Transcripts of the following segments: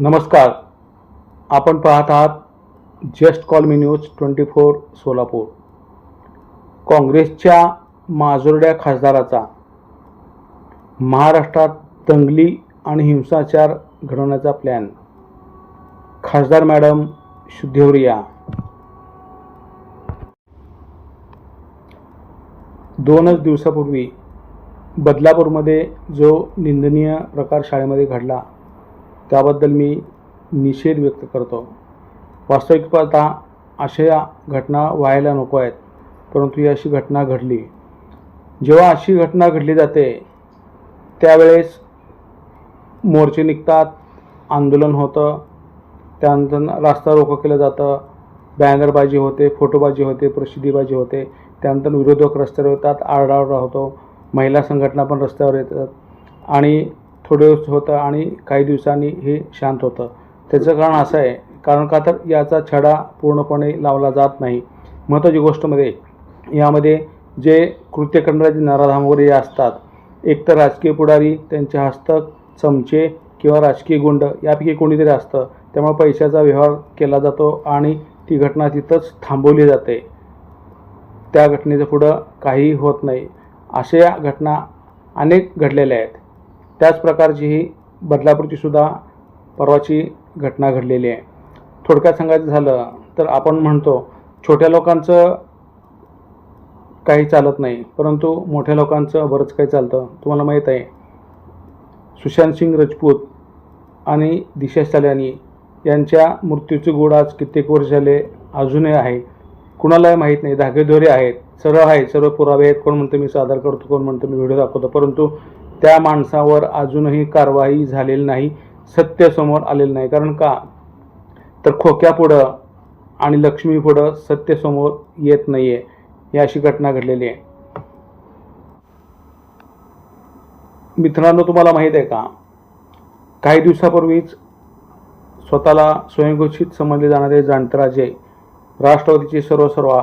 नमस्कार. आपण पाहत आहात just call me news twenty four Solapur. काँग्रेसच्या माजोर्ड्या खासदाराचा महाराष्ट्रात दंगली आणि हिंसाचार घडवण्याचा प्लॅन खासदार मॅडम शुद्धेवरिया. दोनच दिवसापूर्वी बदलापूरमध्ये जो निंदनीय प्रकार शाळेमध्ये घडला त्याबद्दल मी निषेध व्यक्त करतो. वास्तविक पाहता अशा घटना व्हायला नको आहेत परंतु ही अशी घटना घडली. जेव्हा अशी घटना घडली जाते त्यावेळेस मोर्चे निघतात आंदोलन होतं त्यानंतर रास्ता रोको केलं जातं बॅनरबाजी होते फोटोबाजी होते प्रसिद्धीबाजी होते त्यानंतर विरोधक रस्त्यावर येतात आरडाओरडा होतो महिला संघटना पण रस्त्यावर येतात आणि थोडे दिवस होतं आणि काही दिवसांनी हे शांत होतं. त्याचं कारण असं आहे कारण का तर याचा छडा पूर्णपणे लावला जात नाही. महत्त्वाची गोष्टमध्ये म्हणजे, यामध्ये जे कृत्य करणारे जे नराधाम वगैरे जे असतात एक तर राजकीय पुढारी त्यांचे हस्तक चमचे किंवा राजकीय गुंड यापैकी कोणीतरी असतं. त्यामुळे पैशाचा व्यवहार केला जातो आणि ती घटना तिथंच थांबवली जाते. त्या घटनेचं पुढं काही होत नाही. अशा घटना अनेक घडलेल्या आहेत. त्याच प्रकारची ही बदलापूरची सुद्धा परवाची घटना घडलेली आहे. थोडक्यात सांगायचं झालं तर आपण म्हणतो छोट्या लोकांचं काही चालत नाही परंतु मोठ्या लोकांचं बरंच काही चालतं. तुम्हाला माहीत आहे सुशांत सिंग राजपूत आणि दिशा सल्यानी यांच्या मृत्यूचे गोड आज कित्येक वर्ष झाले अजूनही आहे. कुणालाही माहीत नाही धागेदोरे आहेत सर्व आहेत सर्व पुरावे आहेत कोण म्हणतं मी सादर करतो कोण म्हणतं मी व्हिडिओ दाखवतो परंतु त्या माणसावर अजूनही कारवाई झालेली नाही सत्य समोर आलेलं नाही. कारण का? तर खोक्यापुढं आणि लक्ष्मीपुढं सत्य समोर येत नाही आहे ही अशी घटना घडलेली आहे. मित्रांनो तुम्हाला माहीत आहे का? काही दिवसापूर्वीच स्वतःला स्वयंघोषित समजले जाणारे जाणतराजे राष्ट्रवादीचे सर्व सर्वा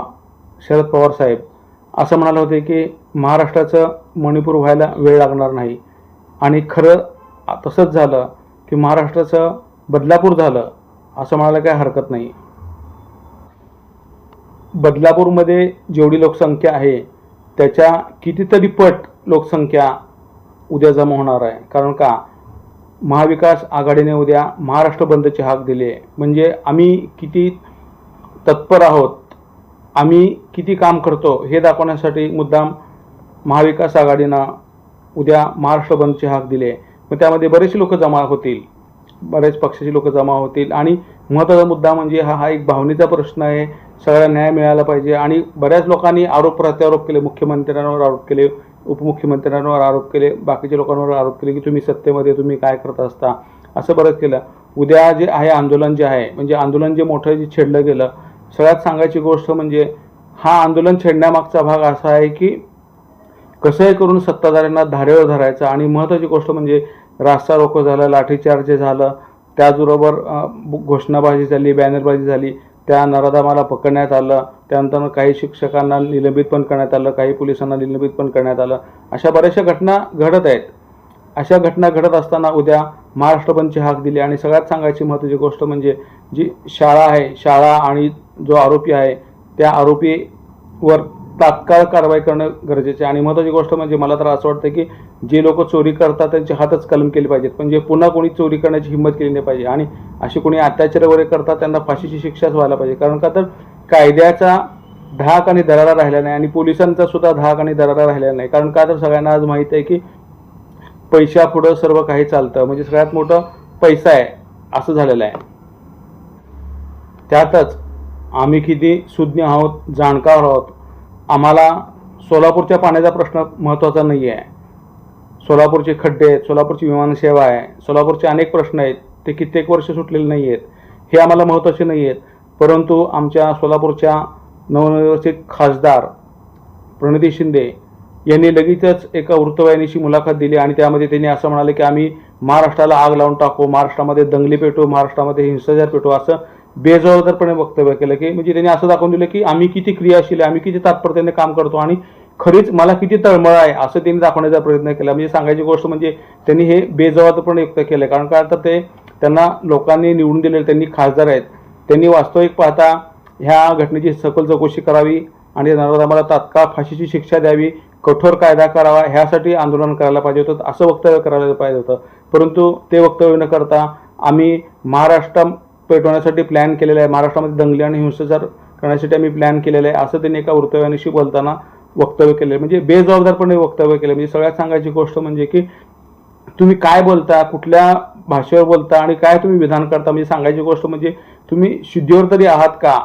शरद पवार साहेब असं म्हणाले होते की महाराष्ट्राचं मणिपूर व्हायला वेळ लागणार नाही. आणि खरं तसंच झालं की महाराष्ट्राचं बदलापूर झालं असं म्हणायला काही हरकत नाही. बदलापूरमध्ये जेवढी लोकसंख्या आहे त्याच्या कितीतरी पट लोकसंख्या उद्या जमा होणार आहे. कारण का? महाविकास आघाडीने उद्या महाराष्ट्र बंदची हाक दिले आहे. म्हणजे आम्ही किती तत्पर आहोत आम्ही किती काम करतो हे दाखवण्यासाठी मुद्दाम महाविकास आघाडीनं उद्या महाराष्ट्र बंदचे हाक दिले मग त्यामध्ये बरेचसे लोक जमा होतील. बरेच पक्षाचे लोक जमा होतील. आणि महत्त्वाचा मुद्दा म्हणजे हा हा एक भावनेचा प्रश्न आहे. सगळ्या न्याय मिळाला पाहिजे. आणि बऱ्याच लोकांनी आरोप प्रत्यारोप केले. मुख्यमंत्र्यांवर आरोप केले. उपमुख्यमंत्र्यांवर आरोप केले. बाकीच्या लोकांवर आरोप केले की तुम्ही सत्तेमध्ये तुम्ही काय करत असता? असं बरंच केलं. उद्या जे आहे आंदोलन जे आहे म्हणजे आंदोलन जे मोठं जे छेडलं गेलं सगळ्यात सांगायची गोष्ट म्हणजे हा आंदोलन छेडण्यामागचा भाग असा आहे की कसंही करून सत्ताधाऱ्यांना धारेवर धरायचं आणि महत्त्वाची गोष्ट म्हणजे रास्ता रोको झालं लाठीचार्ज झालं त्याचबरोबर घोषणाबाजी झाली बॅनरबाजी झाली त्या नराधामाला पकडण्यात आलं त्यानंतर काही शिक्षकांना निलंबित पण करण्यात आलं काही पोलिसांना निलंबित पण करण्यात आलं अशा बऱ्याचशा घटना घडत आहेत. अशा घटना घडत असताना उद्या महाराष्ट्र बंदची हाक दिली. आणि सगळ्यात सांगायची महत्त्वाची गोष्ट म्हणजे जी शाळा आहे शाळा आणि जो आरोपी आहे त्या आरोपीवर तात्काळ कारवाई करणं गरजेचे आहे. आणि महत्त्वाची गोष्ट म्हणजे मला तर असं वाटतं की जे लोक चोरी करतात त्यांचे हातच कलम केले पाहिजेत. पण म्हणजे पुन्हा कोणी चोरी करण्याची हिंमत केली नाही पाहिजे. आणि अशी कोणी अत्याचार वगैरे करतात त्यांना फाशीची शिक्षाच व्हायला पाहिजे. कारण का तर कायद्याचा धाक आणि दरारा राहिला नाही आणि पोलिसांचा सुद्धा धाक आणि दरारा राहिला नाही. कारण का तर सगळ्यांना आज माहीत आहे की पैशापुढं सर्व काही चालतं. म्हणजे सगळ्यात मोठं पैसा आहे. असं झालेलं आहे. त्यातच आम्ही किती सुज्ञ आहोत जाणकार आहोत. आम्हाला सोलापूरच्या पाण्याचा प्रश्न महत्त्वाचा नाही आहे सोलापूरचे खड्डे आहेत सोलापूरची विमानसेवा आहे. सोलापूरचे अनेक प्रश्न आहेत. ते कित्येक वर्ष सुटलेले नाही आहेत हे आम्हाला महत्त्वाचे नाही आहेत परंतु आमच्या सोलापूरच्या नवनिर्वाचित खासदार प्रणिती शिंदे यांनी लगेचच एका वृत्तवाहिनीशी मुलाखत दिली आणि त्यामध्ये त्यांनी असं म्हणाले की आम्ही महाराष्ट्राला आग लावून टाकू महाराष्ट्रामध्ये दंगली पेटू महाराष्ट्रामध्ये हिंसाचार पेटू असं बेजबाबदारपणे वक्तव्य केलं की म्हणजे त्यांनी असं दाखवून दिलं की आम्ही किती क्रियाशील आहे आम्ही किती तात्परतेने काम करतो आणि खरीच मला किती तळमळ आहे असं त्यांनी दाखवण्याचा प्रयत्न केला. म्हणजे सांगायची गोष्ट म्हणजे त्यांनी हे बेजबाबदारपणे व्यक्त केलं. कारण का तर ते त्यांना लोकांनी निवडून दिलेले त्यांनी खासदार आहेत. त्यांनी वास्तविक पाहता ह्या घटनेची सखोल चौकशी करावी आणि आम्हाला तात्काळ फाशीची शिक्षा द्यावी कठोर कायदा करावा ह्यासाठी आंदोलन करायला पाहिजे होतं असं वक्तव्य करायला पाहिजे होतं. परंतु ते वक्तव्य न करता आम्ही महाराष्ट्र पेटवण्यासाठी प्लॅन केलेला आहे. महाराष्ट्रामध्ये दंगली आणि हिंसाचार करण्यासाठी आम्ही प्लॅन केलेला आहे. असं त्यांनी एका वृत्तव्यानिशी बोलताना वक्तव्य केलं आहे. म्हणजे बेजबाबदारपणे वक्तव्य केलं म्हणजे सगळ्यात सांगायची गोष्ट म्हणजे की तुम्ही काय बोलता कुठल्या भाषेवर बोलता आणि काय तुम्ही विधान करता म्हणजे सांगायची गोष्ट म्हणजे तुम्ही शुद्धीवर तरी आहात का?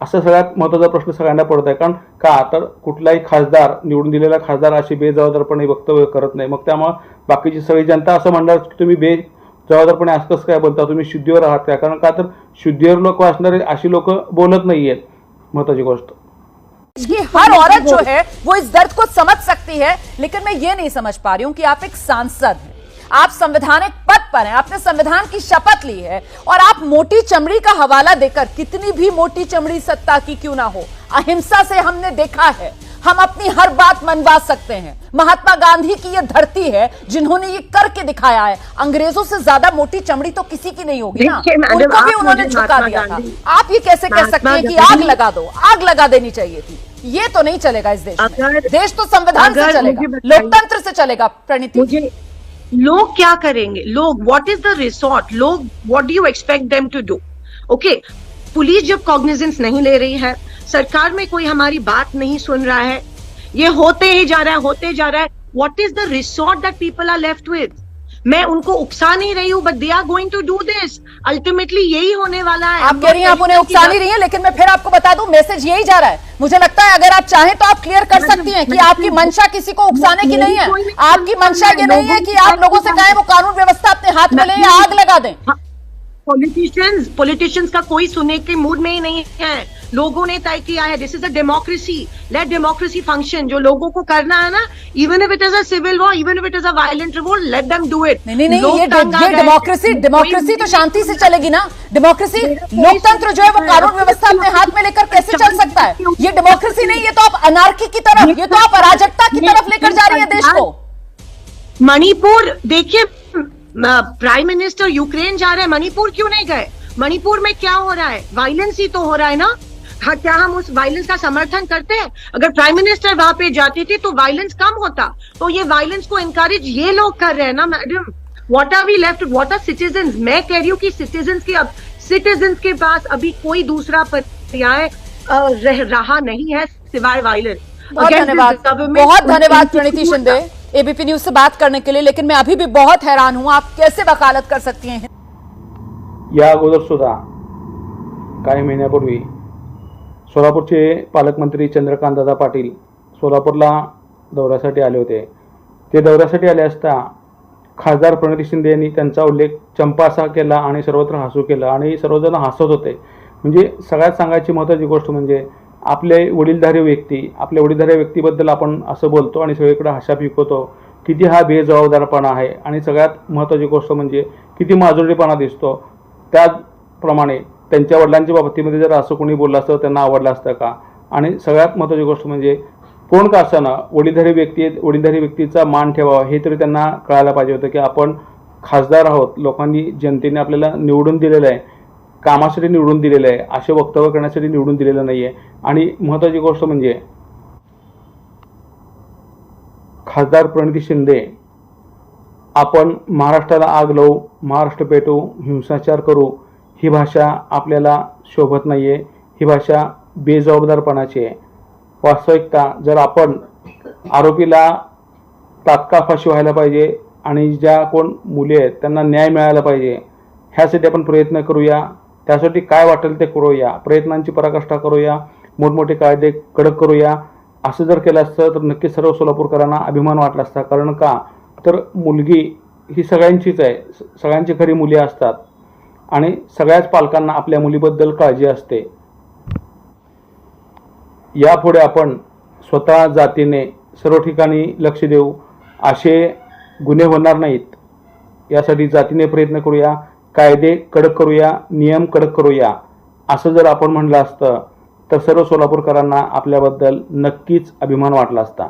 असं सगळ्यात महत्त्वाचा प्रश्न सगळ्यांना पडत आहे कारण का? तर कुठलाही खासदार निवडून दिलेला खासदार अशी बेजबाबदारपणे वक्तव्य करत नाही. मग त्यामुळे बाकीची सगळी जनता असं म्हणणार की तुम्ही बे जबाबदारपणे असं कसं काय बोलता? तुम्ही शुद्धीवर आहात काय? कारण का? तर शुद्धीवर लोक असणारे अशी लोक बोलत नाही आहेत महत्वाची गोष्ट. ये हर औरत जो है वो इस दर्द को समझ सकती है लेकिन मैं ये नहीं समझ पा रही हूँ कि आप एक सांसद हैं आप संवैधानिक पद पर हैं आपने संविधान की शपथ ली है और आप मोटी चमड़ी का हवाला देकर कितनी भी मोटी चमड़ी सत्ता की क्यों ना हो अहिंसा से हमने देखा है हम अपनी हर बात मनवा सकते हैं। महात्मा गांधी की ये धरती है जिन्होंने ये करके दिखाया है अंग्रेज़ों से ज़्यादा मोटी चमड़ी तो किसी की नहीं होगी ना उनको भी उन्होंने झुका दिया था। आप ये कैसे कह सकते हैं कि आग लगा दो आग लगा देनी चाहिए थी। ये तो नहीं चलेगा इस देश में। देश तो संविधान से चलेगा लोकतंत्र से चलेगा प्रणीति। लोग क्या करेंगे? लोग व्हाट इज़ द रिसोर्ट लोग what do you expect them to do okay police जब कॉग्निजेंस नहीं ले रही है, सरकार में कोई हमारी बात नहीं सुन रहा है, ये होते ही जा रहा है, होते जा रहा है what is the resort that people are left with मैं उनको उकसा नहीं रही हूँ but they are going to do this ultimately यही होने वाला है। आप कह रही हैं आप उन्हें उकसा नहीं रही हैं लेकिन मैं फिर आपको बता दूँ मैसेज यही जा रहा है। मुझे लगता है अगर आप चाहें तो आप क्लियर कर सकती हैं कि आपकी मंशा किसी को उकसाने की नहीं है। आपकी मंशा ये नहीं है कि आप लोगों से कहें वो कानून व्यवस्था अपने हाथ में ले या आग लगा दें। पॉलिटिशियंस पॉलिटिशियंस का कोई सुनने के मूड में ही नहीं है। लोगों ने तय किया है this is a democracy let democracy function जो लोगों को करना है ना even if it is a civil war even if it is a violent revolt let them do it नहीं नहीं ये डेमोक्रेसी डेमोक्रेसी तो शांति से चलेगी ना? डेमोक्रेसी लोकतंत्र जो है वो कानून व्यवस्था अपने हाथ में लेकर कैसे चल सकता है? ये डेमोक्रेसी नहीं ये तो आप अनार्की की तरफ़ ये तो आप अराजकता की तरफ़ लेकर जा रही है देश को। मणिपुर देखिए प्राइम मिनिस्टर यूक्रेन जा रहे हैं मणिपुर क्यों नहीं गए? मणिपुर में क्या हो रहा है? वायलेंस ही तो हो रहा है ना? हाँ क्या हम उस वायलेंस का समर्थन करते हैं? अगर प्राइम मिनिस्टर वहाँ पे जाती थी तो वायलेंस कम होता। तो ये वायलेंस को इनकरेज ये लोग कर रहे हैं ना madam what are we left what are citizen मैं कह रही हूँ कि सिटीजन के अब सिटीजन के पास अभी कोई दूसरा पर्याय रह रहा नहीं है सिवाय वायलेंस बहुत धन्यवाद। बहुत धन्यवाद प्रणीति शिंदे एबीपी न्यूज़ से बात करने के लिए लेकिन मैं अभी भी बहुत हैरान हूँ आप कैसे वकालत कर सकती हैं? या अगोदर सुद्धा काही महिन्यापूर्वी सोलापूरचे पालकमंत्री चंद्रकांतदादा पाटील सोलापूरला दौऱ्यासाठी आले होते. ते दौऱ्यासाठी आले असता खासदार प्रणिती शिंदे यांनी त्यांचा उल्लेख चंपासा केला आणि सर्वत्र हसू केलं आणि सर्वजण हसत होते. म्हणजे सगळ्यात सांगायची महत्त्वाची गोष्ट म्हणजे आपले वडीलधारी व्यक्ती आपल्या वडीलधारी व्यक्तीबद्दल आपण असं बोलतो आणि सगळीकडे हशा पिकवतो किती हा बेजबाबदारपणा आहे आणि सगळ्यात महत्त्वाची गोष्ट म्हणजे किती माजुरीपणा दिसतो. त्याचप्रमाणे त्यांच्या वडिलांच्या बाबतीमध्ये जर असं कोणी बोललं असतं त्यांना आवडलं असतं का? आणि सगळ्यात महत्त्वाची गोष्ट म्हणजे कोण का असताना वडीलधारी व्यक्ती वडीलधारी व्यक्तीचा मान ठेवावा हे तरी त्यांना कळायला पाहिजे होतं की आपण खासदार आहोत. लोकांनी जनतेने आपल्याला निवडून दिलेलं आहे. कामासाठी निवडून दिलेलं आहे. असे वक्तव्य करण्यासाठी निवडून दिलेलं नाही आहे. आणि महत्त्वाची गोष्ट म्हणजे खासदार प्रणिती शिंदे आपण महाराष्ट्राला आग लावू महाराष्ट्र पेटवू हिंसाचार करू ही भाषा आपल्याला शोभत नाही आहे ही भाषा बेजबाबदारपणाची आहे. वास्तविकता जर आपण आरोपीला तात्काळ फाशी व्हायला पाहिजे आणि ज्या कोण मुली आहेत त्यांना न्याय मिळायला पाहिजे ह्यासाठी आपण प्रयत्न करूया. त्यासाठी काय वाटेल ते करूया. प्रयत्नांची पराकाष्ठा करूया. मोठमोठे कायदे कडक करूया. असं जर केलं असतं तर नक्की सर्व सोलापूरकरांना अभिमान वाटला असता. कारण का? तर मुलगी ही सगळ्यांचीच आहे. स- सगळ्यांची खरी मुली असतात. आणि सगळ्याच पालकांना आपल्या मुलीबद्दल काळजी असते. यापुढे आपण स्वतः जातीने सर्व ठिकाणी लक्ष देऊ. असे गुन्हे होणार नाहीत. यासाठी जातीने प्रयत्न करूया कायदे कडक करूया नियम कडक करूया. असं जर आपण म्हणलं असतं तर सर्व सोलापूरकरांना आपल्याबद्दल नक्कीच अभिमान वाटला असता.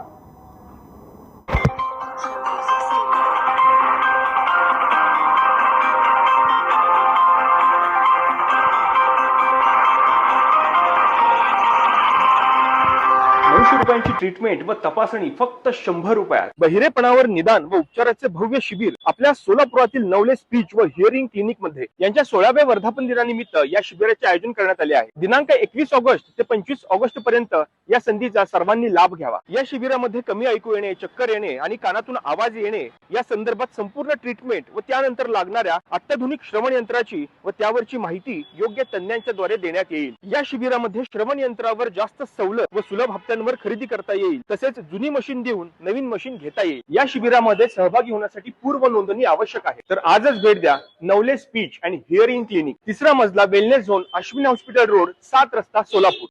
रुग्णांची ट्रीटमेंट व तपासणी फक्त शंभर रुपयात. बहिरेपणावर निदान व उपचाराचे भव्य शिबिर आपल्या सोलापुरातील नवले स्पीच व हिअरिंग क्लिनिकमध्ये. यांच्या सोळाव्या वर्धापन दिनानिमित्त या शिबिराचे आयोजन करण्यात आले आहे. दिनांक एकवीस ऑगस्ट ते पंचवीस ऑगस्ट पर्यंत या संधीचा सर्वांनी लाभ घ्यावा. या शिबिरामध्ये कमी ऐकू येणे चक्कर येणे आणि कानातून आवाज येणे या संदर्भात संपूर्ण ट्रीटमेंट व त्यानंतर लागणाऱ्या अत्याधुनिक श्रवण यंत्राची व त्यावरची माहिती योग्य तज्ञांच्या द्वारे देण्यात येईल. या शिबिरामध्ये श्रवण यंत्रावर जास्त सवलत व सुलभ हप्त्यांवर खरेदी करता येईल तसेच जुनी मशीन देऊन नवीन मशीन घेता येईल. या शिबिरामध्ये सहभागी होण्यासाठी पूर्व नोंदणी आवश्यक आहे. तर आजच भेट द्या Navale speech and hearing clinic तिसरा मजला wellness zone Ashwin hospital road सात रस्ता सोलापूर.